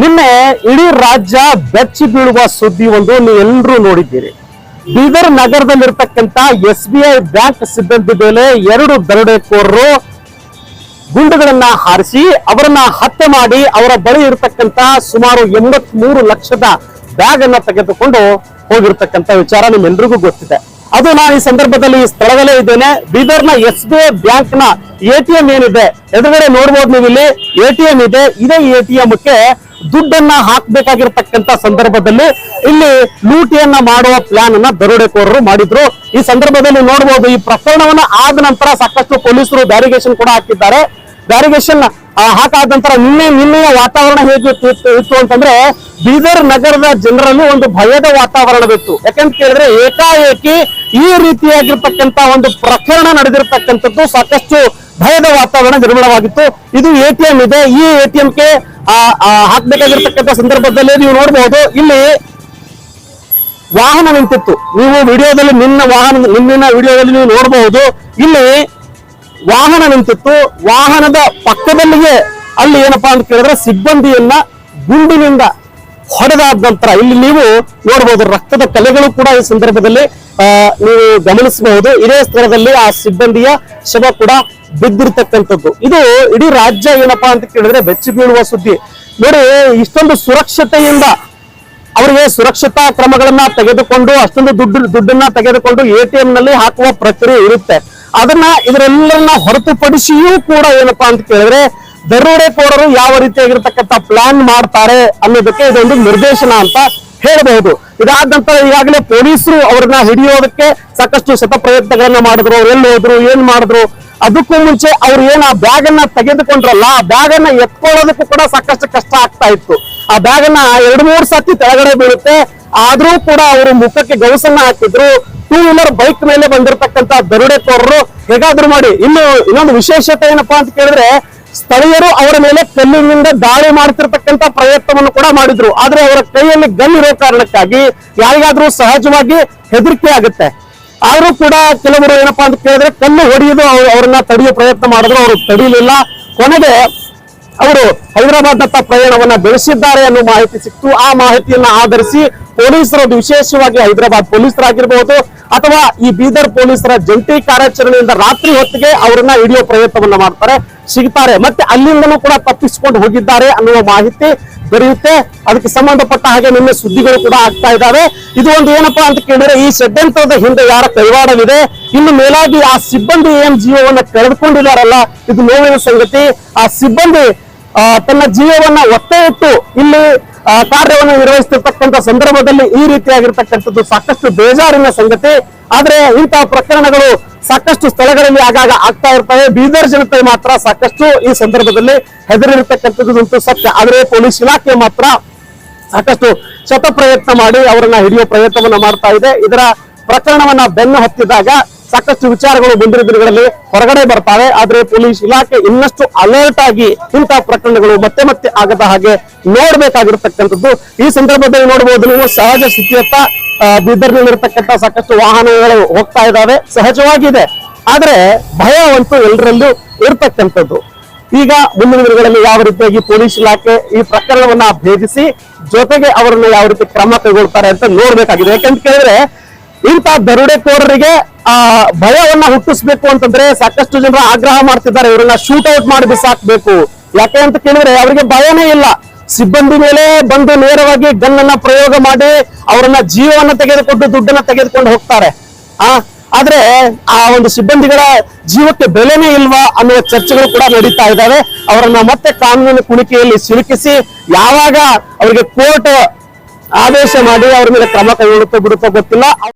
ನಿನ್ನೆ ಇಡೀ ರಾಜ್ಯ ಬೆಚ್ಚಿ ಬೀಳುವ ಸುದ್ದಿ ಒಂದು ನೀವೆಲ್ಲರೂ ನೋಡಿದ್ದೀರಿ. ಬೀದರ್ ನಗರದಲ್ಲಿರ್ತಕ್ಕಂತ ಎಸ್ ಬಿ ಐ ಬ್ಯಾಂಕ್ ಸಿಬ್ಬಂದಿ ಮೇಲೆ ಎರಡು ದರೋಡೆಕೋರರು ಗುಂಡುಗಳನ್ನ ಹಾರಿಸಿ ಅವರನ್ನ ಹತ್ಯೆ ಮಾಡಿ ಅವರ ಬಳಿ ಇರತಕ್ಕಂತ ಸುಮಾರು ಎಂಬತ್ ಮೂರು ಲಕ್ಷದ ಬ್ಯಾಗ್ ಅನ್ನ ತೆಗೆದುಕೊಂಡು ಹೋಗಿರ್ತಕ್ಕಂತ ವಿಚಾರ ನಿಮ್ಮೆಲ್ರಿಗೂ ಗೊತ್ತಿದೆ. ಅದು ನಾನು ಈ ಸಂದರ್ಭದಲ್ಲಿ ಈ ಸ್ಥಳದಲ್ಲೇ ಇದ್ದೇನೆ. ಬೀದರ್ನ ಎಸ್ ಬಿ ಐ ಬ್ಯಾಂಕ್ನ ಎಟಿಎಂ ಏನಿದೆ, ಎದುರುಗಡೆ ನೋಡ್ಬೋದು ನೀವು ಇಲ್ಲಿ ಎಟಿಎಂ ಇದೆ. ಇದೇ ಎಟಿಎಂ ಕ್ಕೆ ದುಡ್ಡನ್ನ ಹಾಕ್ಬೇಕಾಗಿರ್ತಕ್ಕಂತ ಸಂದರ್ಭದಲ್ಲಿ ಇಲ್ಲಿ ಲೂಟಿಯನ್ನ ಮಾಡುವ ಪ್ಲಾನ್ ಅನ್ನ ದರೋಡೆಕೋರರು ಮಾಡಿದ್ರು. ಈ ಸಂದರ್ಭದಲ್ಲಿ ನೋಡಬಹುದು ಈ ಪ್ರಕರಣವನ್ನ ಆದ ನಂತರ ಸಾಕಷ್ಟು ಪೊಲೀಸರು ಬ್ಯಾರಿಗೇಷನ್ ಕೂಡ ಹಾಕಿದ್ದಾರೆ. ಬ್ಯಾರಿಗೇಷನ್ ಹಾಕಾದ ನಂತರ ನಿನ್ನೆ, ನಿನ್ನೆಯ ವಾತಾವರಣ ಹೇಗಿತ್ತು ಇತ್ತು ಅಂತಂದ್ರೆ ಬೀದರ್ ನಗರದ ಜನರಲ್ಲಿ ಒಂದು ಭಯದ ವಾತಾವರಣವಿತ್ತು ಯಾಕಂತ ಕೇಳಿದ್ರೆ ಏಕಾಏಕಿ ಈ ರೀತಿಯಾಗಿರ್ತಕ್ಕಂತ ಒಂದು ಪ್ರಕರಣ ನಡೆದಿರ್ತಕ್ಕಂಥದ್ದು ಸಾಕಷ್ಟು ಭಯದ ವಾತಾವರಣ ನಿರ್ಮಾಣವಾಗಿತ್ತು. ಇದು ಎಟಿಎಂ ಇದೆ. ಈ ಎಟಿಎಂ ಗೆ ಹಾಕ್ಬೇಕಾಗಿರ್ತಕ್ಕಂಥ ಸಂದರ್ಭದಲ್ಲಿ ನೀವು ನೋಡಬಹುದು ಇಲ್ಲಿ ವಾಹನ ನಿಂತಿತ್ತು. ನೀವು ವಿಡಿಯೋದಲ್ಲಿ ನಿನ್ನ ವಾಹನ, ನಿನ್ನಿನ ವಿಡಿಯೋದಲ್ಲಿ ನೀವು ನೋಡಬಹುದು ಇಲ್ಲಿ ವಾಹನ ನಿಂತಿತ್ತು. ವಾಹನದ ಪಕ್ಕದಲ್ಲಿಯೇ ಅಲ್ಲಿ ಏನಪ್ಪಾ ಅಂತ ಕೇಳಿದ್ರೆ ಸಿಬ್ಬಂದಿಯನ್ನ ಗುಂಡಿನಿಂದ ಹೊಡೆದಾದ ನಂತರ ಇಲ್ಲಿ ನೀವು ನೋಡಬಹುದು ರಕ್ತದ ಕಲೆಗಳು ಕೂಡ ಈ ಸಂದರ್ಭದಲ್ಲಿ ನೀವು ಗಮನಿಸಬಹುದು. ಇದೇ ಸ್ಥಳದಲ್ಲಿ ಆ ಸಿಬ್ಬಂದಿಯ ಶವ ಕೂಡ ಬಿದ್ದಿರ್ತಕ್ಕಂಥದ್ದು. ಇದು ಇಡೀ ರಾಜ್ಯ ಏನಪ್ಪಾ ಅಂತ ಕೇಳಿದ್ರೆ ಬೆಚ್ಚಿ ಬೀಳುವ ಸುದ್ದಿ. ನೋಡಿ, ಇಷ್ಟೊಂದು ಸುರಕ್ಷತೆಯಿಂದ ಅವರಿಗೆ ಸುರಕ್ಷತಾ ಕ್ರಮಗಳನ್ನ ತೆಗೆದುಕೊಂಡು, ಅಷ್ಟೊಂದು ದುಡ್ಡು, ದುಡ್ಡನ್ನ ತೆಗೆದುಕೊಂಡು ಎ ಟಿ ಎಂ ನಲ್ಲಿ ಹಾಕುವ ಪ್ರಕ್ರಿಯೆ ಇರುತ್ತೆ. ಅದನ್ನ ಇದರೆಲ್ಲರನ್ನ ಹೊರತುಪಡಿಸಿಯೂ ಕೂಡ ಏನಪ್ಪಾ ಅಂತ ಕೇಳಿದ್ರೆ ದರೋಡೆಕೋರರು ಯಾವ ರೀತಿಯಾಗಿರ್ತಕ್ಕಂಥ ಪ್ಲಾನ್ ಮಾಡ್ತಾರೆ ಅನ್ನೋದಕ್ಕೆ ಇದೊಂದು ನಿರ್ದೇಶನ ಅಂತ ಹೇಳಬಹುದು. ಇದಾದ ನಂತರ ಈಗಾಗಲೇ ಪೊಲೀಸರು ಅವ್ರನ್ನ ಹಿಡಿಯೋದಕ್ಕೆ ಸಾಕಷ್ಟು ಶತ ಪ್ರಯತ್ನಗಳನ್ನ ಮಾಡಿದ್ರು. ಎಲ್ಲಿ ಹೋದ್ರು, ಏನ್ ಮಾಡಿದ್ರು, ಅದಕ್ಕೂ ಮುಂಚೆ ಅವ್ರು ಏನ್ ಆ ಬ್ಯಾಗ್ ಅನ್ನ ತೆಗೆದುಕೊಂಡ್ರಲ್ಲ, ಆ ಬ್ಯಾಗ್ ಅನ್ನ ಎತ್ಕೊಳ್ಳೋದಕ್ಕೂ ಕೂಡ ಸಾಕಷ್ಟು ಕಷ್ಟ ಆಗ್ತಾ ಇತ್ತು. ಆ ಬ್ಯಾಗ್ ಅನ್ನ ಎರಡು ಮೂರು ಸತಿ ತೆಳಗಡೆ ಬೀಳುತ್ತೆ. ಆದ್ರೂ ಕೂಡ ಅವರು ಮುಖಕ್ಕೆ ಗೌಸನ್ನ ಹಾಕಿದ್ರು. ಟೂ ವೀಲರ್ ಬೈಕ್ ಮೇಲೆ ಬಂದಿರತಕ್ಕಂತ ದರೋಡೆಕೋರರು ಹೇಗಾದ್ರೂ ಮಾಡಿ. ಇನ್ನು ಇನ್ನೊಂದು ವಿಶೇಷತೆ ಏನಪ್ಪಾ ಅಂತ ಕೇಳಿದ್ರೆ ಸ್ಥಳೀಯರು ಅವರ ಮೇಲೆ ಕಲ್ಲಿನಿಂದ ದಾಳಿ ಮಾಡ್ತಿರ್ತಕ್ಕಂತ ಪ್ರಯತ್ನವನ್ನು ಕೂಡ ಮಾಡಿದ್ರು. ಆದ್ರೆ ಅವರ ಕೈಯಲ್ಲಿ ಗನ್ ಇರೋ ಕಾರಣಕ್ಕಾಗಿ ಯಾರಿಗಾದ್ರೂ ಸಹಜವಾಗಿ ಹೆದರಿಕೆ ಆಗುತ್ತೆ. ಆದ್ರೂ ಕೂಡ ಕೆಲವರು ಏನಪ್ಪಾ ಅಂತ ಕೇಳಿದ್ರೆ ಕಲ್ಲು ಅವರನ್ನ ಅವ್ರನ್ನ ತಡೆಯೋ ಪ್ರಯತ್ನ ಮಾಡಿದ್ರು. ಅವರು ತಡೆಯಲಿಲ್ಲ. ಕೊನೆಗೆ ಅವರು ಹೈದರಾಬಾದ್ ದತ್ತ ಪ್ರಯಾಣವನ್ನ ಬೆಳೆಸಿದ್ದಾರೆ ಅನ್ನೋ ಮಾಹಿತಿ ಸಿಕ್ತು. ಆ ಮಾಹಿತಿಯನ್ನ ಆಧರಿಸಿ ಪೊಲೀಸರು ವಿಶೇಷವಾಗಿ ಹೈದರಾಬಾದ್ ಪೊಲೀಸರಾಗಿರ್ಬೋದು ಅಥವಾ ಈ ಬೀದರ್ ಪೊಲೀಸರ ಜಂಟಿ ಕಾರ್ಯಾಚರಣೆಯಿಂದ ರಾತ್ರಿ ಹೊತ್ತಿಗೆ ಅವರನ್ನ ಹಿಡಿಯೋ ಪ್ರಯತ್ನವನ್ನ ಮಾಡ್ತಾರೆ, ಸಿಗ್ತಾರೆ. ಮತ್ತೆ ಅಲ್ಲಿಂದಲೂ ಕೂಡ ತಪ್ಪಿಸಿಕೊಂಡು ಹೋಗಿದ್ದಾರೆ ಅನ್ನುವ ಮಾಹಿತಿ ದೊರೆಯುತ್ತೆ. ಅದಕ್ಕೆ ಸಂಬಂಧಪಟ್ಟ ಹಾಗೆ ನಿನ್ನೆ ಸುದ್ದಿಗಳು ಕೂಡ ಆಗ್ತಾ ಇದ್ದಾವೆ. ಇದು ಒಂದು ಏನಪ್ಪಾ ಅಂತ ಕೇಳಿದ್ರೆ ಈ ಷಡ್ಯಂತ್ರದ ಹಿಂದೆ ಯಾರ ಕೈವಾಡವಿದೆ? ಇನ್ನು ಮೇಲಾಗಿ ಆ ಸಿಬ್ಬಂದಿ ಏನ್ ಜೀವವನ್ನ ಕಳೆದುಕೊಂಡಿದಾರಲ್ಲ ಇದು ನೋವಿನ ಸಂಗತಿ. ಆ ಸಿಬ್ಬಂದಿ ತನ್ನ ಜೀವವನ್ನ ಒತ್ತೆ ಇಟ್ಟು ಇಲ್ಲಿ ಕಾರ್ಯವನ್ನು ನಿರ್ವಹಿಸ್ತಿರ್ತಕ್ಕಂಥ ಸಂದರ್ಭದಲ್ಲಿ ಈ ರೀತಿಯಾಗಿರ್ತಕ್ಕಂಥದ್ದು ಸಾಕಷ್ಟು ಬೇಜಾರಿನ ಸಂಗತಿ. ಆದ್ರೆ ಇಂತಹ ಪ್ರಕರಣಗಳು ಸಾಕಷ್ಟು ಸ್ಥಳಗಳಲ್ಲಿ ಆಗಾಗ ಆಗ್ತಾ ಇರ್ತವೆ. ಬೀದರ್ ಜನತೆ ಮಾತ್ರ ಸಾಕಷ್ಟು ಈ ಸಂದರ್ಭದಲ್ಲಿ ಹೆದರಿರ್ತಕ್ಕಂಥದ್ದು ಸತ್ಯ. ಆದ್ರೆ ಪೊಲೀಸ್ ಇಲಾಖೆ ಮಾತ್ರ ಸಾಕಷ್ಟು ಶತ ಪ್ರಯತ್ನ ಮಾಡಿ ಅವರನ್ನ ಹಿಡಿಯುವ ಪ್ರಯತ್ನವನ್ನ ಮಾಡ್ತಾ ಇದೆ. ಇದರ ಪ್ರಕರಣವನ್ನ ಬೆನ್ನು ಹತ್ತಿದಾಗ ಸಾಕಷ್ಟು ವಿಚಾರಗಳು ಮುಂದಿನ ದಿನಗಳಲ್ಲಿ ಹೊರಗಡೆ ಬರ್ತಾವೆ. ಆದ್ರೆ ಪೊಲೀಸ್ ಇಲಾಖೆ ಇನ್ನಷ್ಟು ಅಲರ್ಟ್ ಆಗಿ ಇಂತಹ ಪ್ರಕರಣಗಳು ಮತ್ತೆ ಮತ್ತೆ ಆಗದ ಹಾಗೆ ನೋಡ್ಬೇಕಾಗಿರ್ತಕ್ಕಂಥದ್ದು. ಈ ಸಂದರ್ಭದಲ್ಲಿ ನೋಡಬಹುದು ನೀವು ಸಹಜ ಸ್ಥಿತಿಯತ್ತ ಬೀದರ್ನಲ್ಲಿರತಕ್ಕಂಥ ಸಾಕಷ್ಟು ವಾಹನಗಳು ಹೋಗ್ತಾ ಇದ್ದಾವೆ. ಸಹಜವಾಗಿದೆ. ಆದ್ರೆ ಭಯ ಅಂತೂ ಎಲ್ಲರಲ್ಲೂ ಇರ್ತಕ್ಕಂಥದ್ದು. ಈಗ ಮುಂದಿನ ದಿನಗಳಲ್ಲಿ ಯಾವ ರೀತಿಯಾಗಿ ಪೊಲೀಸ್ ಇಲಾಖೆ ಈ ಪ್ರಕರಣವನ್ನ ಭೇದಿಸಿ, ಜೊತೆಗೆ ಅವರನ್ನು ಯಾವ ರೀತಿ ಕ್ರಮ ಕೈಗೊಳ್ತಾರೆ ಅಂತ ನೋಡ್ಬೇಕಾಗಿದೆ. ಯಾಕಂತ ಕೇಳಿದ್ರೆ ಇಂಥ ದರೋಡೆಕೋರರಿಗೆ ಆ, ಭಯವನ್ನ ಹುಟ್ಟಿಸ್ಬೇಕು ಅಂತಂದ್ರೆ ಸಾಕಷ್ಟು ಜನರು ಆಗ್ರಹ ಮಾಡ್ತಿದ್ದಾರೆ. ಇವರನ್ನ ಶೂಟ್ ಔಟ್ ಮಾಡಿ ಬಿಸಾಕ್ಬೇಕು. ಯಾಕೆ ಅಂತ ಕೇಳಿದ್ರೆ ಅವರಿಗೆ ಭಯನೇ ಇಲ್ಲ. ಸಿಬ್ಬಂದಿ ಮೇಲೆ ಬಂದು ನೇರವಾಗಿ ಗನ್ನನ್ನ ಪ್ರಯೋಗ ಮಾಡಿ ಅವರನ್ನ ಜೀವವನ್ನ ತೆಗೆದುಕೊಂಡು, ದುಡ್ಡನ್ನ ತೆಗೆದುಕೊಂಡು ಹೋಗ್ತಾರೆ. ಆ, ಆದ್ರೆ ಆ ಒಂದು ಸಿಬ್ಬಂದಿಗಳ ಜೀವಕ್ಕೆ ಬೆಲೆನೇ ಇಲ್ವಾ ಅನ್ನುವ ಚರ್ಚೆಗಳು ಕೂಡ ನಡೀತಾ ಇದ್ದಾವೆ. ಅವರನ್ನ ಮತ್ತೆ ಕಾನೂನಿನ ಕುಣಿಕೆಯಲ್ಲಿ ಸಿಲುಕಿಸಿ ಯಾವಾಗ ಅವರಿಗೆ ಕೋರ್ಟ್ ಆದೇಶ ಮಾಡಿ ಅವ್ರ ಮೇಲೆ ಕ್ರಮ ಕೈಗೊಳ್ಳುತ್ತೋ ಬಿಡುತ್ತೋ ಗೊತ್ತಿಲ್ಲ.